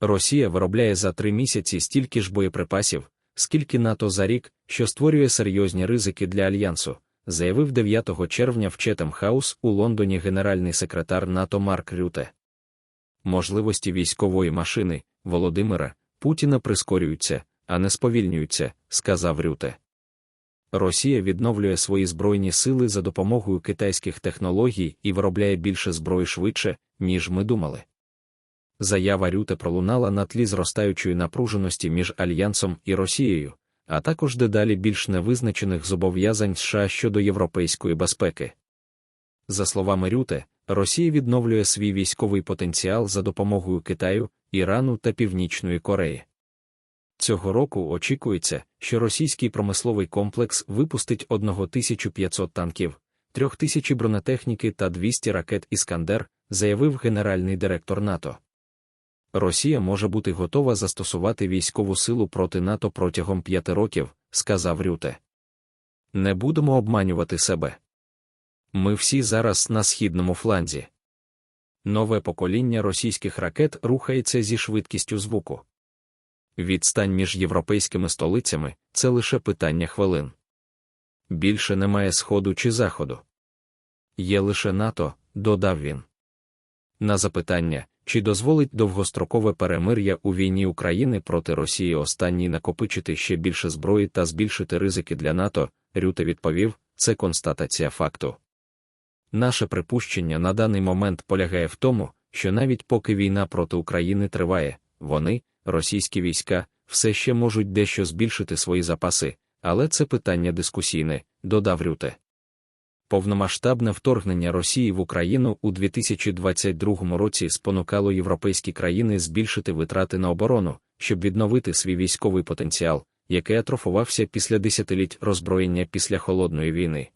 Росія виробляє за три місяці стільки ж боєприпасів, скільки НАТО за рік, що створює серйозні ризики для альянсу, заявив 9 червня в Четем Хаус у Лондоні генеральний секретар НАТО Марк Рюте. Можливості військової машини Володимира Путіна прискорюються, а не сповільнюються, сказав Рюте. Росія відновлює свої збройні сили за допомогою китайських технологій і виробляє більше зброї швидше, ніж ми думали. Заява Рюте пролунала на тлі зростаючої напруженості між Альянсом і Росією, а також дедалі більш невизначених зобов'язань США щодо європейської безпеки. За словами Рюте, Росія відновлює свій військовий потенціал за допомогою Китаю, Ірану та Північної Кореї. Цього року очікується, що російський промисловий комплекс випустить 1500 танків, 3000 бронетехніки та 200 ракет Іскандер, заявив генеральний директор НАТО. Росія може бути готова застосувати військову силу проти НАТО протягом п'яти років, сказав Рюте. Не будемо обманювати себе. Ми всі зараз на східному фланзі. Нове покоління російських ракет рухається зі швидкістю звуку. Відстань між європейськими столицями це лише питання хвилин. Більше немає сходу чи заходу. Є лише НАТО, додав він. На запитання, чи дозволить довгострокове перемир'я у війні України проти Росії останній накопичити ще більше зброї та збільшити ризики для НАТО, Рюте відповів, це констатація факту. Наше припущення на даний момент полягає в тому, що навіть поки війна проти України триває, вони, російські війська, все ще можуть дещо збільшити свої запаси, але це питання дискусійне, додав Рюте. Повномасштабне вторгнення Росії в Україну у 2022 році спонукало європейські країни збільшити витрати на оборону, щоб відновити свій військовий потенціал, який атрофувався після десятиліть роззброєння після холодної війни.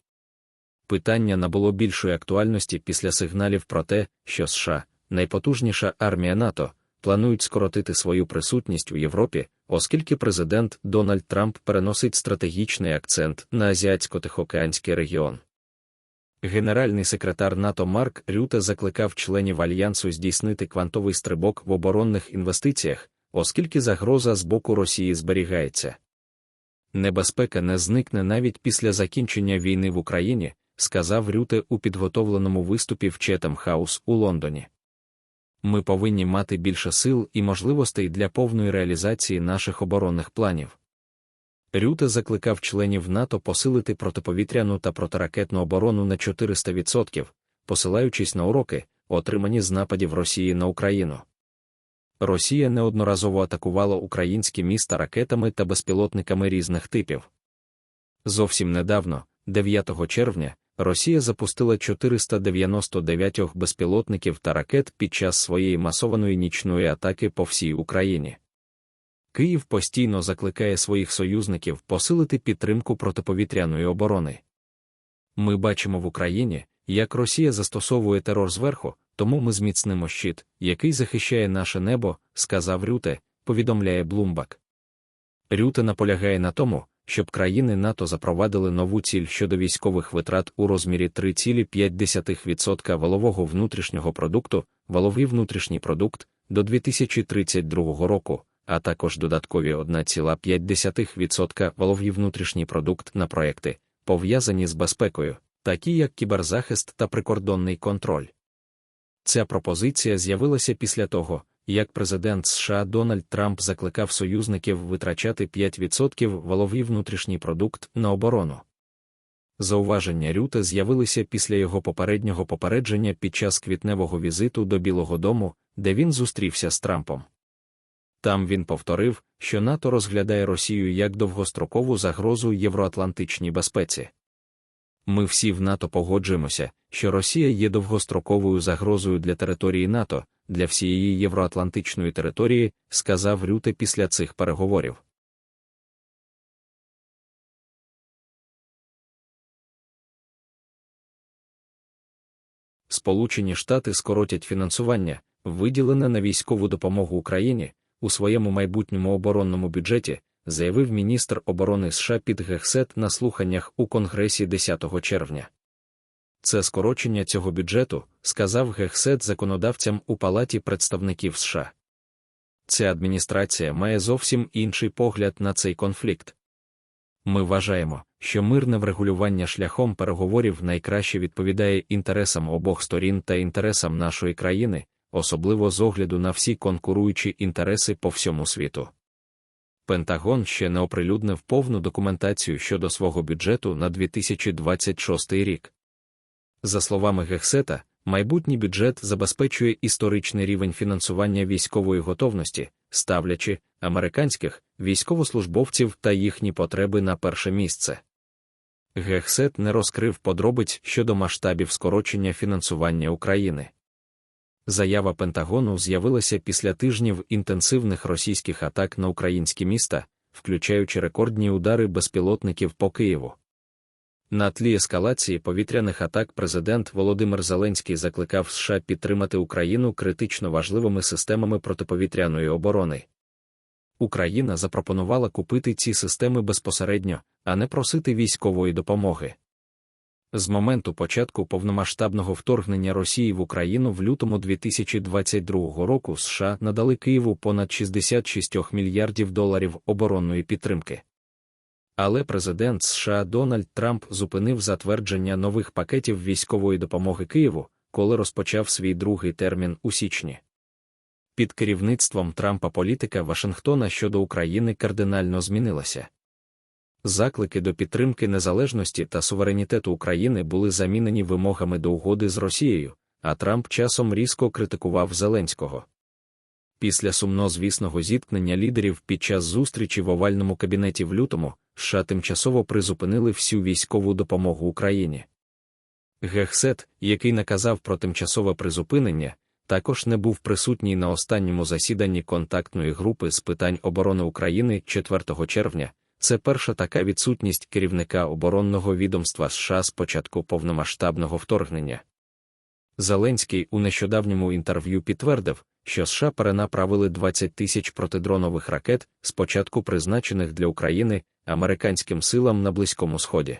Питання набуло більшої актуальності після сигналів про те, що США, найпотужніша армія НАТО, планують скоротити свою присутність у Європі, оскільки президент Дональд Трамп переносить стратегічний акцент на азіатсько-тихоокеанський регіон. Генеральний секретар НАТО Марк Рюте закликав членів альянсу здійснити квантовий стрибок в оборонних інвестиціях, оскільки загроза з боку Росії зберігається. Небезпека не зникне навіть після закінчення війни в Україні, сказав Рюте у підготовленому виступі в Четем Хаус у Лондоні. Ми повинні мати більше сил і можливостей для повної реалізації наших оборонних планів. Рюте закликав членів НАТО посилити протиповітряну та протиракетну оборону на 400%, посилаючись на уроки, отримані з нападів Росії на Україну. Росія неодноразово атакувала українські міста ракетами та безпілотниками різних типів. Зовсім недавно, 9 червня, Росія запустила 499 безпілотників та ракет під час своєї масованої нічної атаки по всій Україні. Київ постійно закликає своїх союзників посилити підтримку протиповітряної оборони. Ми бачимо в Україні, як Росія застосовує терор зверху, тому ми зміцнимо щит, який захищає наше небо, сказав Рюте, повідомляє Блумбак. Рюте наполягає на тому, щоб країни НАТО запровадили нову ціль щодо військових витрат у розмірі 3,5% валового внутрішнього продукту, валовий внутрішній продукт до 2032 року, а також додаткові 1,5% валовий внутрішній продукт на проекти, пов'язані з безпекою, такі як кіберзахист та прикордонний контроль. Ця пропозиція з'явилася після того, як президент США Дональд Трамп закликав союзників витрачати 5% валовий внутрішній продукт на оборону. Зауваження Рюте з'явилися після його попереднього попередження під час квітневого візиту до Білого Дому, де він зустрівся з Трампом. Там він повторив, що НАТО розглядає Росію як довгострокову загрозу євроатлантичній безпеці. Ми всі в НАТО погоджуємося, що Росія є довгостроковою загрозою для території НАТО, для всієї євроатлантичної території, сказав Рюте після цих переговорів. Сполучені Штати скоротять фінансування, виділене на військову допомогу Україні у своєму майбутньому оборонному бюджеті, заявив міністр оборони США під Гексет на слуханнях у Конгресі 10 червня. Це скорочення цього бюджету, сказав Гексет законодавцям у Палаті представників США. ця адміністрація має зовсім інший погляд на цей конфлікт. Ми вважаємо, що мирне врегулювання шляхом переговорів найкраще відповідає інтересам обох сторін та інтересам нашої країни, особливо з огляду на всі конкуруючі інтереси по всьому світу. Пентагон ще не оприлюднив повну документацію щодо свого бюджету на 2026 рік. За словами Гексета, майбутній бюджет забезпечує історичний рівень фінансування військової готовності, ставлячи американських військовослужбовців та їхні потреби на перше місце. Гексет не розкрив подробиць щодо масштабів скорочення фінансування України. Заява Пентагону з'явилася після тижнів інтенсивних російських атак на українські міста, включаючи рекордні удари безпілотників по Києву. На тлі ескалації повітряних атак президент Володимир Зеленський закликав США підтримати Україну критично важливими системами протиповітряної оборони. Україна запропонувала купити ці системи безпосередньо, а не просити військової допомоги. З моменту початку повномасштабного вторгнення Росії в Україну в лютому 2022 року США надали Києву понад 66 мільярдів доларів оборонної підтримки. Але президент США Дональд Трамп зупинив затвердження нових пакетів військової допомоги Києву, коли розпочав свій другий термін у січні. Під керівництвом Трампа політика Вашингтона щодо України кардинально змінилася. Заклики до підтримки незалежності та суверенітету України були замінені вимогами до угоди з Росією, а Трамп часом різко критикував Зеленського. Після сумнозвісного зіткнення лідерів під час зустрічі в овальному кабінеті в лютому США тимчасово призупинили всю військову допомогу Україні. Гехсет, який наказав про тимчасове призупинення, також не був присутній на останньому засіданні контактної групи з питань оборони України 4 червня. Це перша така відсутність керівника оборонного відомства США з початку повномасштабного вторгнення. Зеленський у нещодавньому інтерв'ю підтвердив, що США перенаправили 20 тисяч протидронових ракет, спочатку призначених для України американським силам на Близькому Сході.